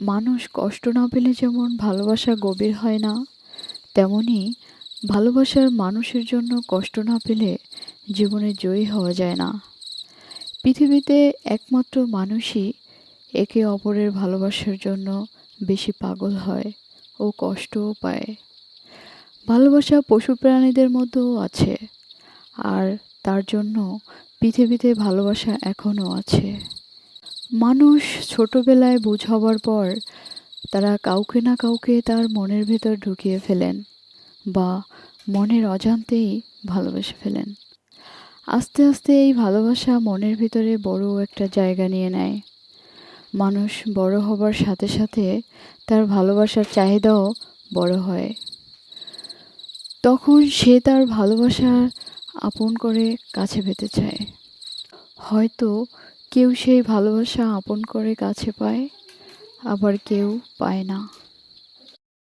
মানুষ কষ্ট না পেলে যেমন ভালোবাসা গভীর হয় না, তেমনি ভালোবাসার মানুষের জন্য কষ্ট না পেলে জীবনে জয়ী হওয়া যায় না। পৃথিবীতে একমাত্র মানুষই একে অপরের ভালোবাসার জন্য বেশি পাগল হয় ও কষ্টও পায়। ভালোবাসা পশু প্রাণীদের মধ্যেও আছে, আর তার জন্য পৃথিবীতে ভালোবাসা এখনও আছে। মানুষ ছোটবেলায় বুঝ হবার পর তারা কাউকে না কাউকে তার মনের ভেতর ঢুকিয়ে ফেলেন বা মনের অজান্তেই ভালোবেসে ফেলেন। আস্তে আস্তে এই ভালোবাসা মনের ভিতরে বড় একটা জায়গা নিয়ে নেয়। মানুষ বড় হবার সাথে সাথে তার ভালোবাসার চাহিদাও বড় হয়। তখন সে তার ভালোবাসা আপন করে কাছে পেতে চায়। হয়তো কেউ সেই ভালোবাসা আপন করে কাছে পায় আবার কেউ পায় না।